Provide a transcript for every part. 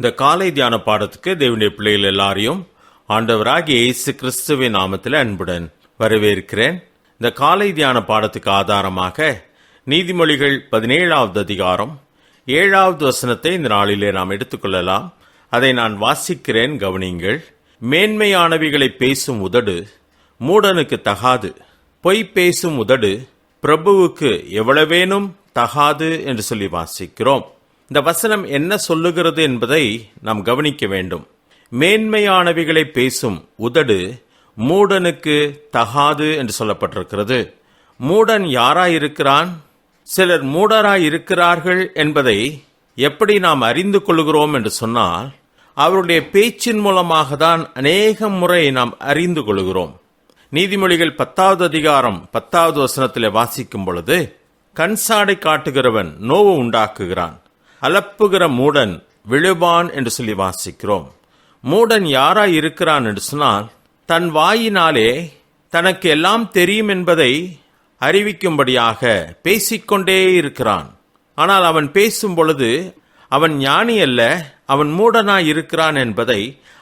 இந்த காலை தியான பாடத்துக்கு தேவனுடைய பிள்ளைகள் எல்லாரையும் ஆண்டவராகிய இயேசு கிறிஸ்துவின் நாமத்தில் அன்புடன் வரவேற்கிறேன். இந்த காலை தியான பாடத்துக்கு ஆதாரமாக நீதிமொழிகள் பதினேழாவது அதிகாரம் ஏழாவது வசனத்தை இந்த நாளிலே நாம் எடுத்துக்கொள்ளலாம். அதை நான் வாசிக்கிறேன் கவனிங்கள் மேன்மையானவைகளை பேசும் உதடு மூடனுக்கு தகாது. பொய் பேசும் உதடு பிரபுவுக்கு எவ்வளவேனும் தகாது என்று சொல்லி வாசிக்கிறோம். இந்த வசனம் என்ன சொல்லுகிறது என்பதை நாம் கவனிக்க வேண்டும். மேன்மையானவைகளை பேசும் உதடு மூடனுக்கு தகாது என்று சொல்லப்பட்டிருக்கிறது. மூடன் யாராயிருக்கிறான்? சிலர் மூடராயிருக்கிறார்கள் என்பதை எப்படி நாம் அறிந்து கொள்கிறோம் என்று சொன்னால் அவருடைய பேச்சின் மூலமாக தான் அநேக முறை நாம் அறிந்து கொள்கிறோம். நீதிமொழிகள் பத்தாவது அதிகாரம் பத்தாவது வசனத்தில் வாசிக்கும் பொழுது கண்சாடை காட்டுகிறவன் நோவு உண்டாக்குகிறான். அலப்புகிற மூடன் விழுவான் என்று சொல்லி வாசிக்கிறோம். மூடன் யாராய் இருக்கிறான் என்று சொன்னால் தன் வாயினாலே தனக்கு எல்லாம் தெரியும் என்பதை அறிவிக்கும்படியாக பேசிக்கொண்டே இருக்கிறான். ஆனால் அவன் பேசும் பொழுது அவன் ஞானி அல்ல அவன் மூடனாய் இருக்கிறான் என்பதை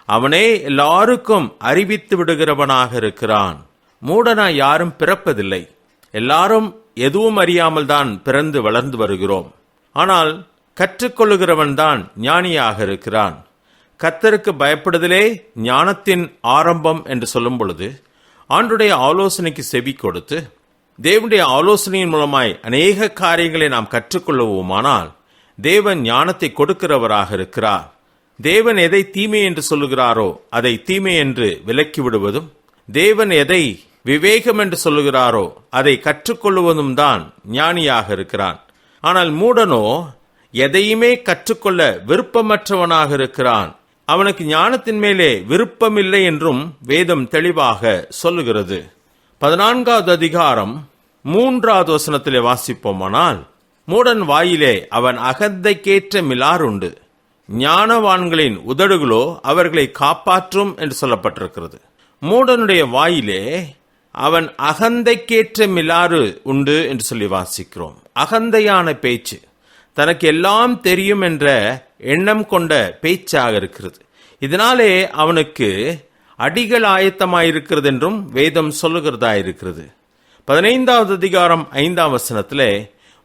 அவனே எல்லாருக்கும் அறிவித்து விடுகிறவனாக இருக்கிறான். மூடனாய் யாரும் பிறப்பதில்லை. எல்லாரும் எதுவும் அறியாமல் தான் பிறந்து வளர்ந்து வருகிறோம். ஆனால் கற்றுக்கொள்ளுகிறவன் தான் ஞானியாக இருக்கிறான். கத்தருக்கு பயப்படுதலே ஞானத்தின் ஆரம்பம் என்று சொல்லும் பொழுது ஆண்டுடைய ஆலோசனைக்கு செவி கொடுத்து தேவனுடைய ஆலோசனையின் மூலமாய் அநேக காரியங்களை நாம் கற்றுக்கொள்ளுவோமானால் தேவன் ஞானத்தை கொடுக்கிறவராக இருக்கிறார். தேவன் எதை தீமை என்று சொல்லுகிறாரோ அதை தீமை என்று விலக்கி விடுவதும் தேவன் எதை விவேகம் என்று சொல்லுகிறாரோ அதை கற்றுக்கொள்ளுவதும் தான் ஞானியாக இருக்கிறான். ஆனால் மூடனோ எதையுமே கற்றுக்கொள்ள விருப்பமற்றவனாக இருக்கிறான். அவனுக்கு ஞானத்தின் மேலே விருப்பமில்லை என்றும் வேதம் தெளிவாக சொல்லுகிறது. பதினான்காவது அதிகாரம் மூன்றாவது வசனத்திலே வாசிப்போமானால் மூடன் வாயிலே அவன் அகந்தைக்கேற்ற மிலாருண்டு ஞானவான்களின் உதடுகளோ அவர்களை காப்பாற்றும் என்று சொல்லப்பட்டிருக்கிறது. மூடனுடைய வாயிலே அவன் அகந்தைக்கேற்ற மிலாறு உண்டு என்று சொல்லி வாசிக்கிறோம். அகந்தையான பேச்சு. தனக்கு எல்லாம் தெரியும் என்ற எண்ணம் கொண்ட பேச்சாக இருக்கிறது. இதனாலே அவனுக்கு அடிகள் ஆயத்தமாயிருக்கிறது என்றும் வேதம் சொல்லுகிறதா இருக்கிறது. பதினைந்தாவது அதிகாரம் ஐந்தாம் வசனத்திலே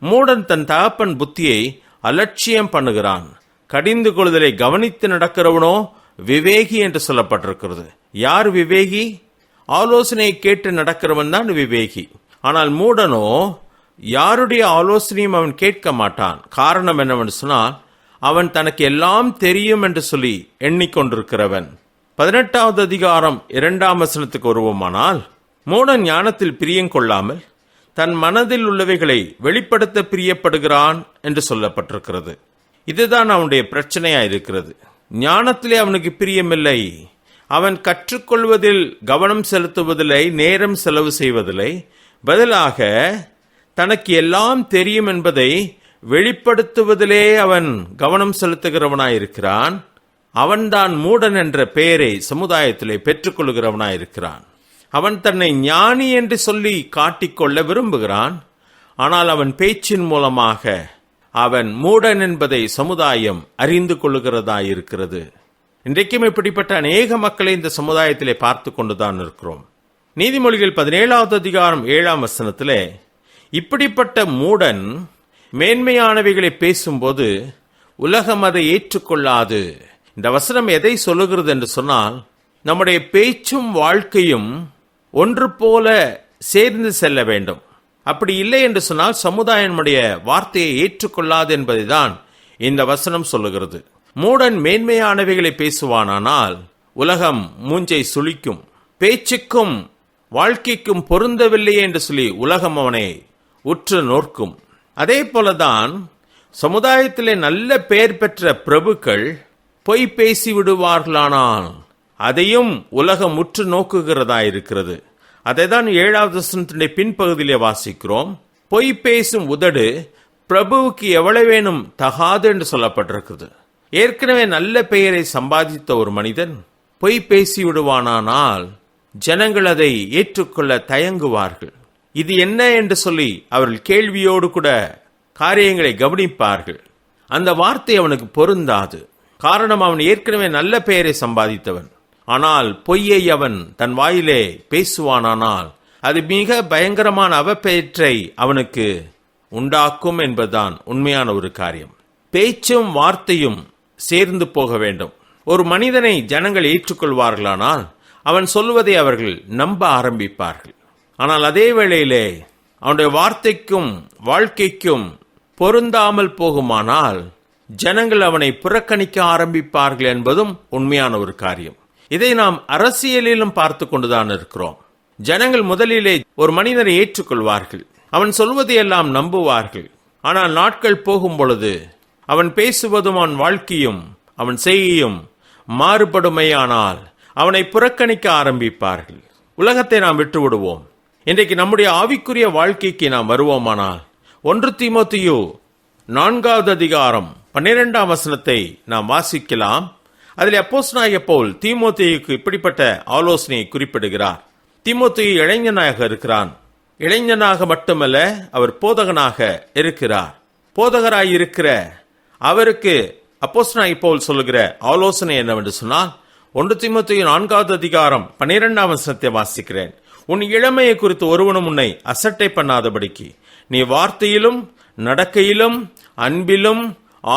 மூடன் தன் தகப்பன் புத்தியை அலட்சியம் பண்ணுகிறான். கடிந்து கொள்தலை கவனித்து நடக்கிறவனோ விவேகி என்று சொல்லப்பட்டிருக்கிறது. யார் விவேகி? ஆலோசனையை கேட்டு நடக்கிறவன் தான் விவேகி. ஆனால் மூடனோ யாருடைய ஆலோசனையும் அவன் கேட்க மாட்டான். காரணம் என்னவென்று சொன்னால் அவன் தனக்கு எல்லாம் தெரியும் என்று சொல்லி எண்ணிக்கொண்டிருக்கிறவன். பதினெட்டாவது அதிகாரம் இரண்டாம் வசனத்துக்கு வருவோமானால் மூட ஞானத்தில் பிரியம் கொள்ளாமல் தன் மனதில் உள்ளவைகளை வெளிப்படுத்த பிரியப்படுகிறான் என்று சொல்லப்பட்டிருக்கிறது. இதுதான் அவனுடைய பிரச்சனையா இருக்கிறது. ஞானத்திலே அவனுக்கு பிரியமில்லை. அவன் கற்றுக்கொள்வதில் கவனம் செலுத்துவதில்லை நேரம் செலவு செய்வதில்லை. பதிலாக தனக்கு எல்லாம் தெரியும் என்பதை வெளிப்படுத்துவதிலே அவன் கவனம் செலுத்துகிறவனாயிருக்கிறான். அவன்தான் மூடன் என்ற பெயரை சமுதாயத்திலே பெற்றுக்கொள்கிறவனாயிருக்கிறான் அவன் தன்னை ஞானி என்று சொல்லி காட்டிக்கொள்ள விரும்புகிறான். ஆனால் அவன் பேச்சின் மூலமாக அவன் மூடன் என்பதை சமுதாயம் அறிந்து கொள்ளுகிறதாயிருக்கிறது. இன்றைக்கும் இப்படிப்பட்ட அநேக மக்களை இந்த சமுதாயத்திலே பார்த்து கொண்டுதான் இருக்கிறோம். நீதிமொழிகள் பதினேழாவது அதிகாரம் ஏழாம் வசனத்திலே இப்படிப்பட்ட மூடன் மேன்மையானவைகளை பேசும்போது உலகம் அதை ஏற்றுக்கொள்ளாது. இந்த வசனம் எதை சொல்லுகிறது என்று சொன்னால் நம்முடைய பேச்சும் வாழ்க்கையும் ஒன்று போல சேர்ந்து செல்ல வேண்டும். அப்படி இல்லை என்று சொன்னால் சமுதாயனுடைய வார்த்தையை ஏற்றுக்கொள்ளாது என்பதை தான் இந்த வசனம் சொல்லுகிறது. மூடன் மேன்மையானவைகளை பேசுவானானால் உலகம் மூஞ்சை சுழிக்கும். பேச்சுக்கும் வாழ்க்கைக்கும் பொருந்தவில்லையே என்று சொல்லி உலகம் அவனை உற்று நோக்கும். அதே போலதான் சமுதாயத்திலே நல்ல பெயர் பெற்ற பிரபுக்கள் பொய் பேசி விடுவார்களானால் அதையும் உலகம் உற்று நோக்குகிறதா இருக்கிறது. அதை தான் ஏழாவது வசனத்தினுடைய பின்பகுதியிலே வாசிக்கிறோம். பொய் பேசும் உதடு பிரபுவுக்கு எவ்வளவேனும் தகாது என்று சொல்லப்பட்டிருக்கிறது ஏற்கனவே நல்ல பெயரை சம்பாதித்த ஒரு மனிதன் பொய் பேசி விடுவானானால் ஜனங்கள் அதை ஏற்றுக்கொள்ள தயங்குவார்கள். இது என்ன என்று சொல்லி அவர்கள் கேள்வியோடு கூட காரியங்களை கவனிப்பார்கள். அந்த வார்த்தை அவனுக்கு பொருந்தாது. காரணம் அவன் ஏற்கனவே நல்ல பெயரை சம்பாதித்தவன். ஆனால் பொய்யை அவன் தன் வாயிலே பேசுவானானால் அது மிக பயங்கரமான அவப்பெயற்றை அவனுக்கு உண்டாக்கும் என்பதுதான் உண்மையான ஒரு காரியம். பேச்சும் வார்த்தையும் சேர்ந்து போக வேண்டும். ஒரு மனிதனை ஜனங்கள் ஏற்றுக்கொள்வார்களானால் அவன் சொல்வதை அவர்கள் நம்ப ஆரம்பிப்பார்கள். ஆனால் அதே வேளையிலே அவனுடைய வார்த்தைக்கும் வாழ்க்கைக்கும் பொருந்தாமல் போகுமானால் ஜனங்கள் அவனை புறக்கணிக்க ஆரம்பிப்பார்கள் என்பதும் உண்மையான ஒரு காரியம். இதை நாம் அரசியலிலும் பார்த்து கொண்டுதான் இருக்கிறோம். ஜனங்கள் முதலிலே ஒரு மனிதரை ஏற்றுக்கொள்வார்கள். அவன் சொல்வதையெல்லாம் நம்புவார்கள். ஆனால் நாட்கள் போகும் பொழுது அவன் பேசுவதும் அவன் வாழ்க்கையும் அவன் செய்யும் மாறுபடுமையானால் அவனை புறக்கணிக்க ஆரம்பிப்பார்கள். உலகத்தை நாம் விட்டு விடுவோம் இன்றைக்கு நம்முடைய ஆவிக்குரிய வாழ்க்கைக்கு நாம் வருவோமானால் ஒன்று தீமோத்தியோ நான்காவது அதிகாரம் பன்னிரெண்டாம் வசனத்தை நாம் வாசிக்கலாம். அதில் அப்போஸ்நாய போல் தீமோத்தேயுக்கு இப்படிப்பட்ட ஆலோசனையை குறிப்பிடுகிறார். திமுத்தியு இளைஞனாக இருக்கிறான். இளைஞனாக மட்டுமல்ல அவர் போதகனாக இருக்கிறார். போதகராயிருக்கிற அவருக்கு அப்போஸ்நாய போல் சொல்லுகிற ஆலோசனை என்னவென்று சொன்னால் ஒன்று தீமோத்தேயு நான்காவது அதிகாரம் பன்னிரெண்டாம் வசனத்தை வாசிக்கிறேன். உன் இளமையை குறித்து ஒருவனும் உன்னை அசட்டை பண்ணாதபடிக்கு. நீ வார்த்தையிலும் நடக்கையிலும் அன்பிலும்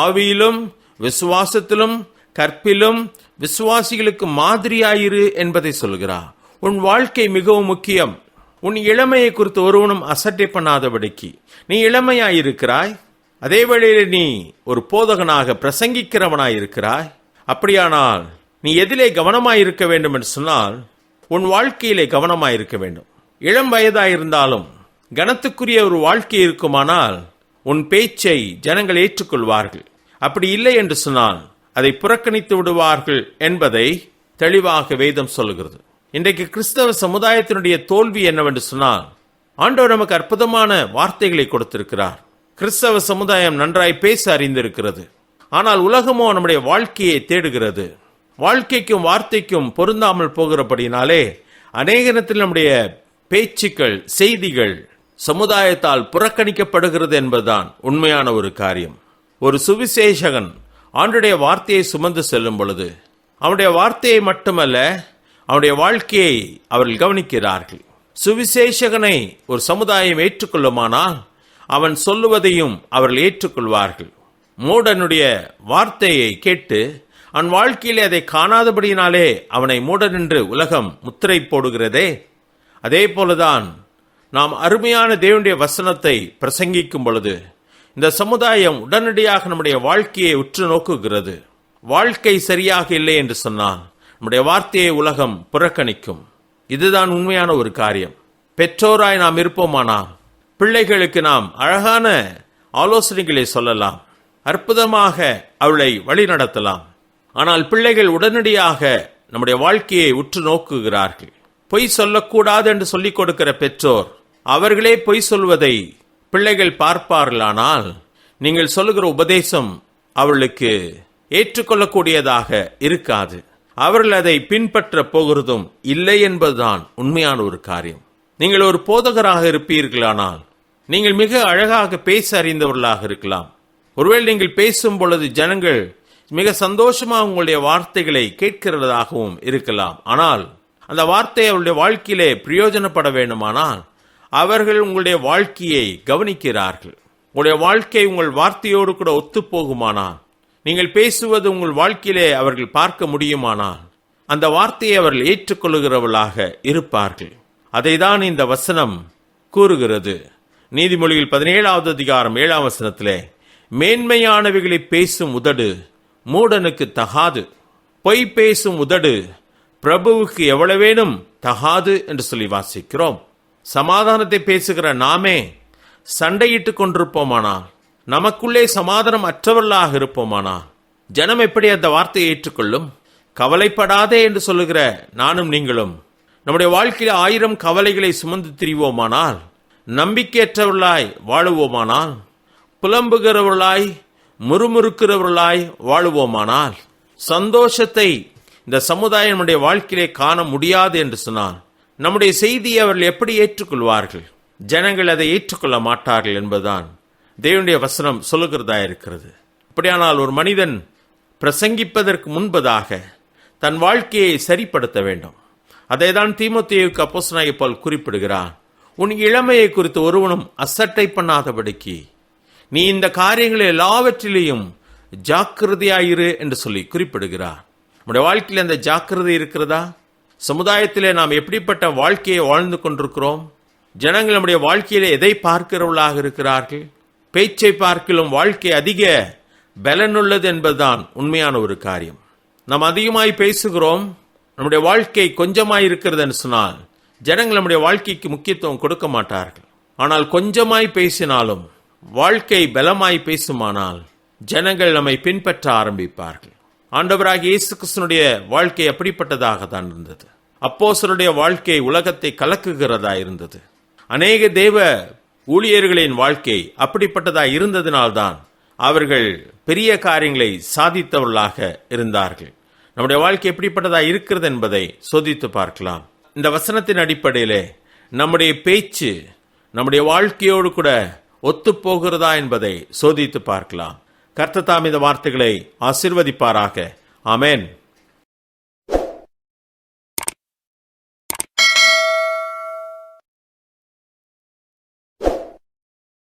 ஆவியிலும் விசுவாசத்திலும் கற்பிலும் விசுவாசிகளுக்கு மாதிரியாயிரு என்பதை சொல்கிறார் உன் வாழ்க்கை மிகவும் முக்கியம். உன் இளமையை குறித்து ஒருவனும் அசட்டை பண்ணாதபடிக்கு. நீ இளமையாயிருக்கிறாய். அதே வேளையில் நீ ஒரு போதகனாக பிரசங்கிக்கிறவனாயிருக்கிறாய். அப்படியானால் நீ எதிலே கவனமாயிருக்க வேண்டும் என்று சொன்னால் உன் வாழ்க்கையிலே கவனமாயிருக்க வேண்டும். இளம் வயதாயிருந்தாலும் கனத்துக்குரிய ஒரு வாழ்க்கை இருக்குமானால் உன் பேச்சை ஜனங்கள் ஏற்றுக்கொள்வார்கள். அப்படி இல்லை என்று சொன்னால் அதை புறக்கணித்து விடுவார்கள் என்பதை தெளிவாக வேதம் சொல்லுகிறது. இன்றைக்கு கிறிஸ்தவ சமுதாயத்தினுடைய தோல்வி என்னவென்று சொன்னால் ஆண்டவர் நமக்கு அற்புதமான வார்த்தைகளை கொடுத்திருக்கிறார். கிறிஸ்தவ சமுதாயம் நன்றாய் பேச அறிந்திருக்கிறது. ஆனால் உலகமோ நம்முடைய வாழ்க்கையை தேடுகிறது. வாழ்க்கைக்கும் வார்த்தைக்கும் பொருந்தாமல் போகிறபடினாலே அநேக நேரத்தில் நம்முடைய பேச்சுக்கள் செய்திகள் சமுதாயத்தால் புறக்கணிக்கப்படுகிறது என்பதுதான் உண்மையான ஒரு காரியம். ஒரு சுவிசேஷகன் ஆண்டுடைய வார்த்தையை சுமந்து செல்லும் பொழுது அவனுடைய வார்த்தையை மட்டுமல்ல அவனுடைய வாழ்க்கையை அவர்கள் கவனிக்கிறார்கள். சுவிசேஷகனை ஒரு சமுதாயம் ஏற்றுக்கொள்ளுமானால் அவன் சொல்லுவதையும் அவர்கள் ஏற்றுக்கொள்வார்கள். மூடனுடைய வார்த்தையை கேட்டு அவன் வாழ்க்கையிலே அதை காணாதபடியினாலே அவனை மூடன் என்று உலகம் முத்திரை போடுகிறதே. அதே போலதான் நாம் அருமையான தேவனுடைய வசனத்தை பிரசங்கிக்கும் பொழுது இந்த சமுதாயம் உடனடியாக நம்முடைய வாழ்க்கையை உற்று நோக்குகிறது. வாழ்க்கை சரியாக இல்லை என்று சொன்னால் நம்முடைய வார்த்தையை உலகம் புறக்கணிக்கும். இதுதான் உண்மையான ஒரு காரியம். பெற்றோராய் நாம் இருப்போமானால் பிள்ளைகளுக்கு நாம் அழகான ஆலோசனைகளை சொல்லலாம். அற்புதமாக அவளை வழிநடத்தலாம். ஆனால் பிள்ளைகள் உடனடியாக நம்முடைய வாழ்க்கையை உற்று நோக்குகிறார்கள். பொய் சொல்லக்கூடாது என்று சொல்லிக் கொடுக்கிற பெற்றோர் அவர்களே பொய் சொல்வதை பிள்ளைகள் பார்ப்பார்களானால் நீங்கள் சொல்லுகிற உபதேசம் அவளுக்கு ஏற்றுக்கொள்ளக்கூடியதாக இருக்காது. அவர்கள் அதை பின்பற்ற போகிறதும் இல்லை என்பதுதான் உண்மையான ஒரு காரியம். நீங்கள் ஒரு போதகராக இருப்பீர்களானால் நீங்கள் மிக அழகாக பேச அறிந்தவர்களாக இருக்கலாம். ஒருவேளை நீங்கள் பேசும் பொழுது ஜனங்கள் மிக சந்தோஷமா உங்களுடைய வார்த்தைகளை கேட்கிறதாகவும் இருக்கலாம். ஆனால் அந்த வார்த்தை அவருடைய வாழ்க்கையிலே பிரயோஜனப்பட வேண்டுமானால் அவர்கள் உங்களுடைய வாழ்க்கையை கவனிக்கிறார்கள். உங்களுடைய வாழ்க்கை உங்கள் வார்த்தையோடு கூட ஒத்துப்போகுமானால் நீங்கள் பேசுவது உங்கள் வாழ்க்கையிலே அவர்கள் பார்க்க முடியுமானால் அந்த வார்த்தையை அவர்கள் ஏற்றுக்கொள்கிறவர்களாக இருப்பார்கள். அதைதான் இந்த வசனம் கூறுகிறது. நீதிமொழியில் பதினேழாவது அதிகாரம் ஏழாம் வசனத்திலே மேன்மையானவைகளை பேசும் உதடு மூடனுக்கு தகாது. பொய் பேசும் உதடு பிரபுவுக்கு எவ்வளவேனும் தகாது என்று சொல்லி வாசிக்கிறோம். சமாதானத்தை பேசுகிற நாமே சண்டையிட்டுக் கொண்டிருப்போமானால் நமக்குள்ளே சமாதானம் அற்றவர்களாக இருப்போமானால் ஜனம் எப்படி அந்த வார்த்தையை ஏற்றுக்கொள்ளும்? கவலைப்படாதே என்று சொல்லுகிற நானும் நீங்களும் நம்முடைய வாழ்க்கையில் ஆயிரம் கவலைகளை சுமந்து திரிவோமானால் நம்பிக்கையற்றவர்களாய் வாழுவோமானால் புலம்புகிறவர்களாய் முறுமுறுக்கிறவர்களாய் வாழுவோமானால் சந்தோஷத்தை இந்த சமுதாயம் நம்முடைய வாழ்க்கையிலே காண முடியாது என்று சொன்னால் நம்முடைய செய்தியை அவர்கள் எப்படி ஏற்றுக்கொள்வார்கள்? ஜனங்கள் அதை ஏற்றுக்கொள்ள மாட்டார்கள் என்பதுதான் தேவனுடைய வசனம் சொல்லுகிறதா இருக்கிறது. அப்படியானால் ஒரு மனிதன் பிரசங்கிப்பதற்கு முன்பதாக தன் வாழ்க்கையை சரிப்படுத்த வேண்டும். அதை தான் தீமோத்தேயுக்கு அப்போஸ்தலனாகிய போல் குறிப்பிடுகிறான் உன் இளமையை குறித்து ஒருவனும் அசட்டை பண்ணாதபடிக்கு நீ இந்த காரியங்கள் எல்லாவற்றிலேயும் ஜாக்கிரதையாயிரு என்று சொல்லி குறிப்பிடுகிறார். நம்முடைய வாழ்க்கையில் அந்த ஜாக்கிரதை இருக்கிறதா? சமுதாயத்திலே நாம் எப்படிப்பட்ட வாழ்க்கையை வாழ்ந்து கொண்டிருக்கிறோம்? ஜனங்கள் நம்முடைய வாழ்க்கையில எதை பார்க்கிறவர்களாக இருக்கிறார்கள்? பேச்சை பார்க்கிலும் வாழ்க்கை அதிக பலனுள்ளது என்பதுதான் உண்மையான ஒரு காரியம். நாம் அதிகமாய் பேசுகிறோம் நம்முடைய வாழ்க்கை கொஞ்சமாய் இருக்கிறதுன்னு சொன்னால் ஜனங்கள் நம்முடைய வாழ்க்கைக்கு முக்கியத்துவம் கொடுக்க மாட்டார்கள். ஆனால் கொஞ்சமாய் பேசினாலும் வாழ்க்கை பலமாய் பேசுமானால் ஜனங்கள் நம்மை பின்பற்ற ஆரம்பிப்பார்கள். ஆண்டவராக இயேசு கிருஷ்ணனுடைய வாழ்க்கை அப்படிப்பட்டதாக தான் இருந்தது. அப்போசருடைய வாழ்க்கை உலகத்தை கலக்குகிறதா இருந்தது. அநேக தேவ ஊழியர்களின் வாழ்க்கை அப்படிப்பட்டதா இருந்ததினால்தான் அவர்கள் பெரிய காரியங்களை சாதித்தவர்களாக இருந்தார்கள். நம்முடைய வாழ்க்கை எப்படிப்பட்டதா இருக்கிறது என்பதை சோதித்து பார்க்கலாம். இந்த வசனத்தின் அடிப்படையிலே நம்முடைய பேச்சு நம்முடைய வாழ்க்கையோடு கூட ஒத்துப்போகிறதா என்பதை சோதித்து பார்க்கலாம். கர்த்ததாம் இந்த வார்த்தைகளை ஆசிர்வதிப்பாராக. ஆமென்.